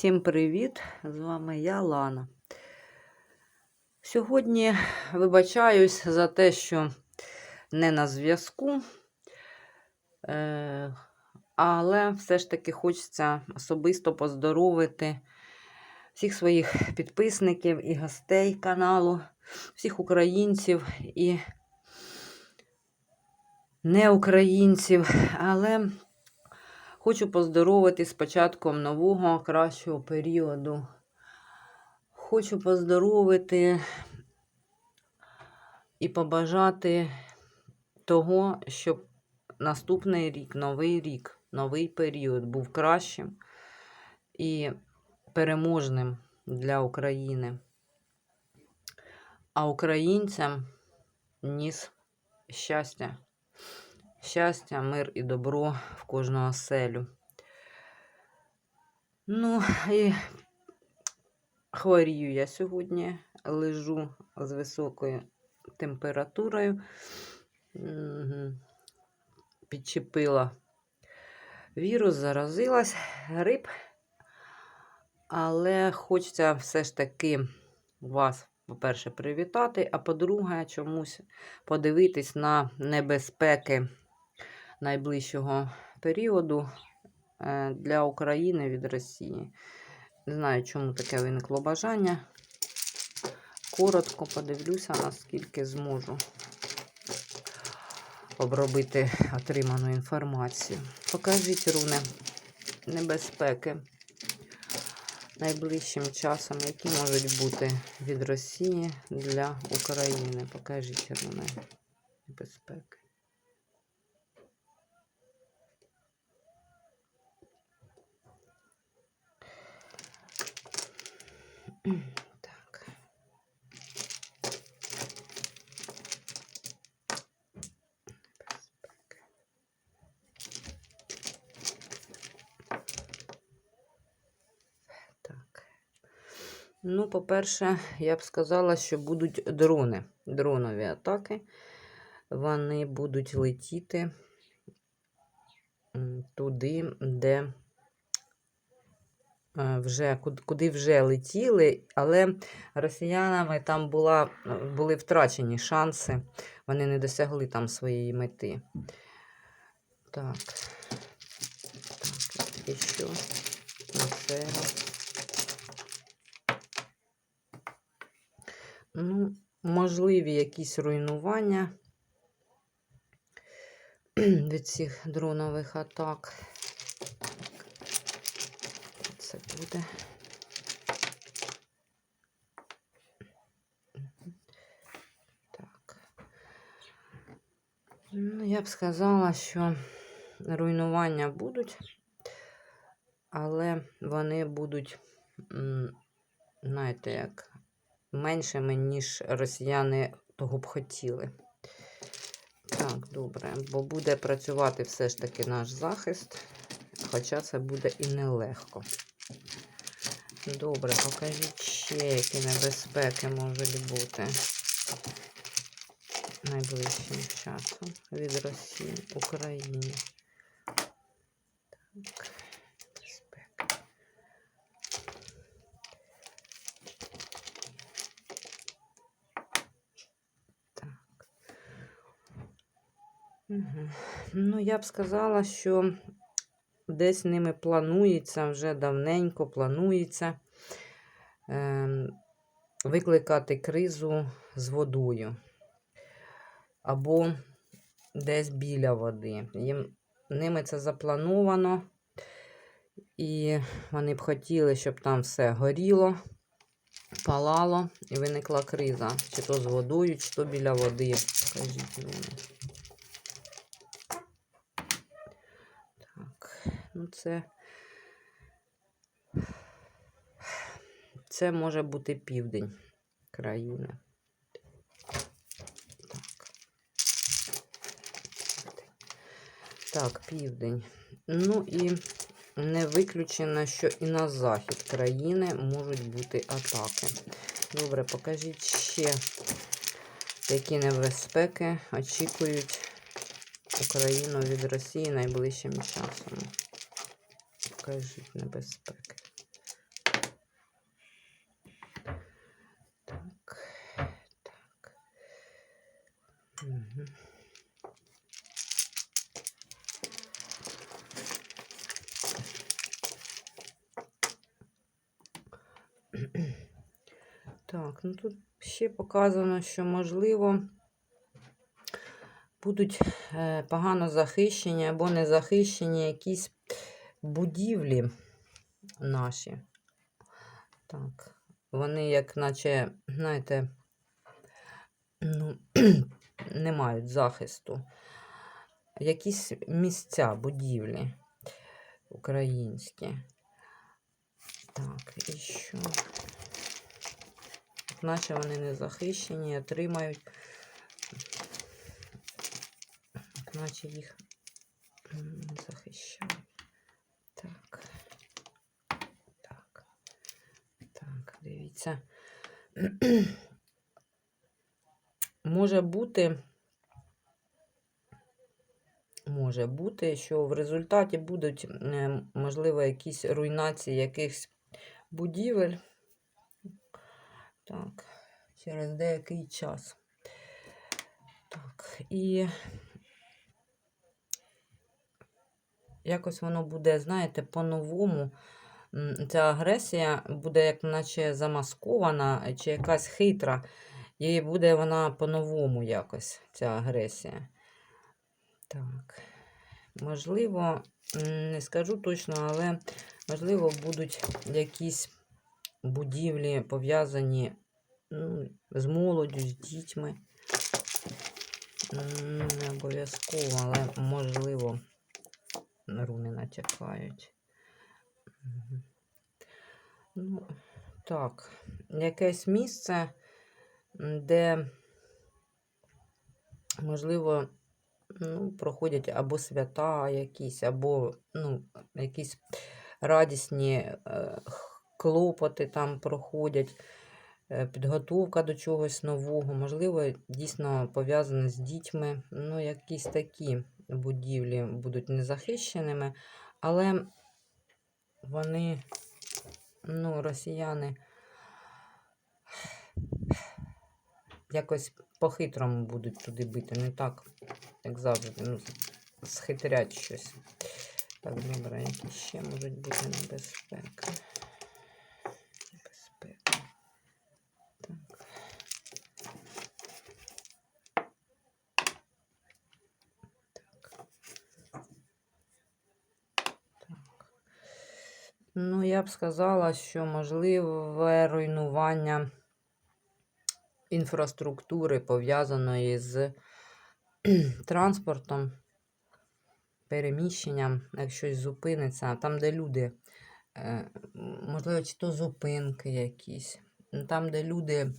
Всім привіт! З вами я, Лана. Сьогодні вибачаюсь за те, що не на зв'язку, Е, але все ж таки хочеться особисто поздоровити всіх своїх підписників і гостей каналу, всіх українців і не українців, але Хочу поздоровити з початком нового кращого періоду. Хочу поздоровити і побажати того, щоб наступний рік, новий рік, новий період був кращим і переможним для України. А українцям ніс щастя. Щастя, мир і добро в кожну оселю. Ну, і хворію я сьогодні, лежу з високою температурою. Підчепила вірус, заразилась, грип. Але хочеться все ж таки вас, по-перше, привітати, а по-друге, чомусь подивитись на небезпеки найближчого періоду е, для України від Росії. Не знаю, чому таке виникло бажання. Коротко подивлюся, наскільки зможу обробити отриману інформацію. Покажіть руни небезпеки найближчим часом, які можуть бути від Росії для України. Покажіть руни небезпеки. Так. Ну, по-перше, я б сказала, що будуть дрони, дронові атаки. Вони будуть летіти туди, де вже, куди вже летіли, але росіянами там була, е, були втрачені шанси, вони не досягли там своєї мети. Так. Так, і що? Оце. Ну, можливі якісь руйнування від цих дронових атак. Це буде. Так. Ну, я б сказала, що руйнування будуть, але вони будуть, знаєте, як меншими, ніж росіяни того б хотіли. Так, добре, бо буде працювати все ж таки наш захист, хоча це буде і нелегко. Добре, покажіть ще, які небезпеки можуть бути найближчим часом від Росії Україні. Так, безпека. Так. Мгм. Ну, я б сказала, що десь ними планується, вже давненько планується ем, викликати кризу з водою або десь біля води. Ними це заплановано, і вони б хотіли, щоб там все горіло, палало і виникла криза. Чи то з водою, чи то біля води. Скажіть мені. Так, ну це. Це може бути південь країни. Так. Південь. Ну і не виключено, що і на захід країни можуть бути атаки. Добре, покажіть ще, які небезпеки очікують Україну від Росії найближчим часом покажіть небезпеки. Так, так. Угу. Так, ну тут ще показано, що можливо будуть е, погано захищені або незахищені якісь будівлі наші. Так, вони, як наче, знаєте, ну, не мають захисту. Якісь місця, будівлі українські. Так, і що? Наче вони не захищені, отримають. Наче їх не захищають. Так. Так. Так, дивіться. Може бути, може бути, що в результаті будуть, е, можливо, якісь руйнації якихось будівель. Так, через деякий час. Так, і якось воно буде, знаєте, по-новому. Ця агресія буде, як наче замаскована, чи якась хитра. І буде вона по-новому якось, ця агресія. Так. Можливо, не скажу точно, але можливо будуть якісь будівлі пов'язані ну, з молоддю, з дітьми. Не обов'язково, але можливо, руни натякають. Ну, так, якесь місце, де, можливо, ну, проходять або свята якісь, або ну, якісь радісні е, клопоти там проходять, е, підготовка до чогось нового, можливо, дійсно пов'язане з дітьми. Ну, якісь такі будівлі будуть незахищеними, але вони, ну, росіяни якось по-хитрому будуть туди бити, не так, як завжди, ну, схитрять щось. Так, добре, які ще можуть бути небезпеки. Так. Так. Так. Ну, я б сказала, що можливе руйнування інфраструктури, пов'язаної з транспортом, переміщенням, як щось зупиниться, там, де люди, е, можливо, чи то зупинки якісь, там, де люди,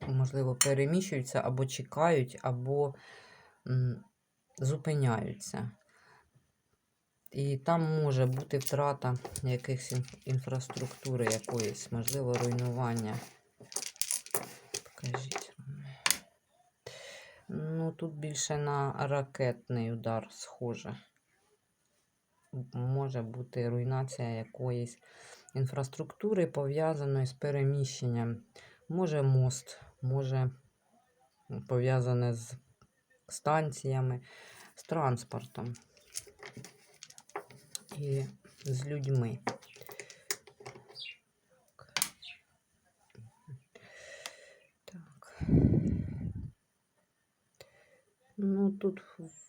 можливо, переміщуються або чекають, або зупиняються. І там може бути втрата якихось інф- інфраструктури якоїсь, можливо, руйнування. Покажіть. Ну, тут більше на ракетний удар схоже. Може бути руйнація якоїсь інфраструктури, пов'язаної з переміщенням. Може мост, може пов'язане з станціями, з транспортом і з людьми. Так. Ну, тут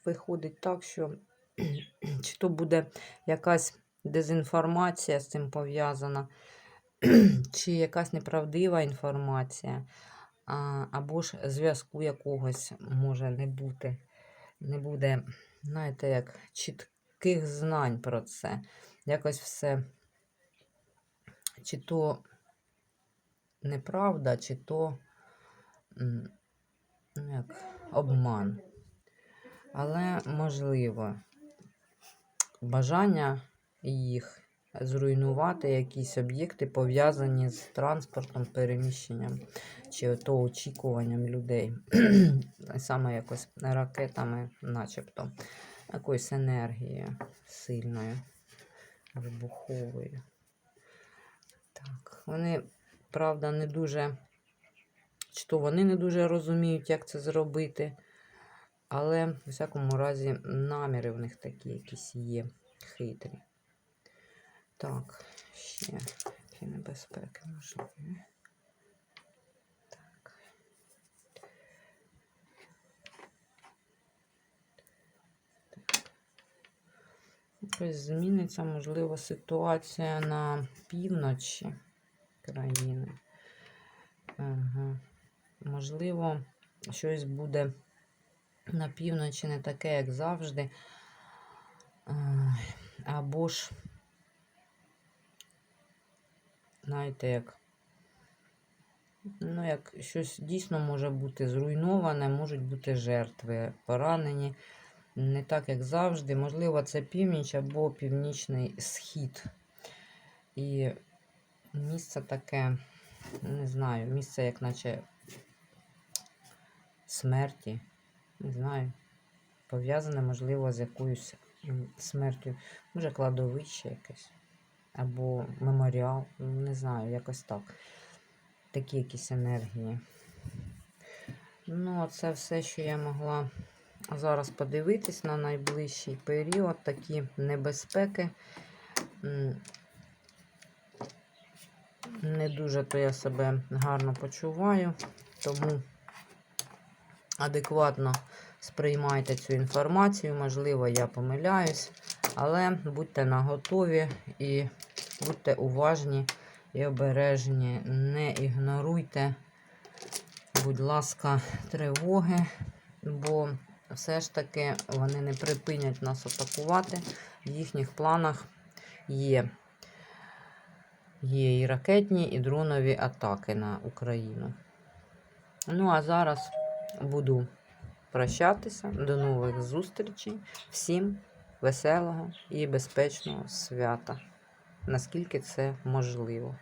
виходить так, що чи то буде якась дезінформація з цим пов'язана, чи якась неправдива інформація, або ж зв'язку якогось може не бути. Не буде, знаєте, як чітких знань про це. Якось все, чи то неправда, чи то ну, як, обман. Але можливо бажання їх зруйнувати якісь об'єкти, пов'язані з транспортом, переміщенням чи то очікуванням людей. Саме якось ракетами, начебто, якоюсь енергією сильною, вибуховою. Так, вони, правда, не дуже чи то вони не дуже розуміють, як це зробити. Але, в всякому разі, наміри в них такі якісь є хитрі. Так, ще які небезпеки можливі. Якось зміниться, можливо, ситуація на півночі країни. Ага. Можливо, щось буде на півночі не таке, як завжди. Або ж, знаєте, як, ну, як щось дійсно може бути зруйноване, можуть бути жертви, поранені. Не так, як завжди. Можливо, це північ або північний схід. І місце таке, не знаю, місце, як наче смерті. Не знаю. Пов'язане, можливо, з якоюсь смертю. Може, кладовище якесь. Або меморіал. Не знаю, якось так. Такі якісь енергії. Ну, це все, що я могла зараз подивитись на найближчий період. Такі небезпеки. Не дуже то я себе гарно почуваю, тому адекватно сприймайте цю інформацію. Можливо, я помиляюсь, але будьте наготові і будьте уважні і обережні. Не ігноруйте, будь ласка, тривоги, бо все ж таки вони не припинять нас атакувати. В їхніх планах є. Є і ракетні, і дронові атаки на Україну. Ну, а зараз буду прощатися. До нових зустрічей. Всім веселого і безпечного свята, наскільки це можливо.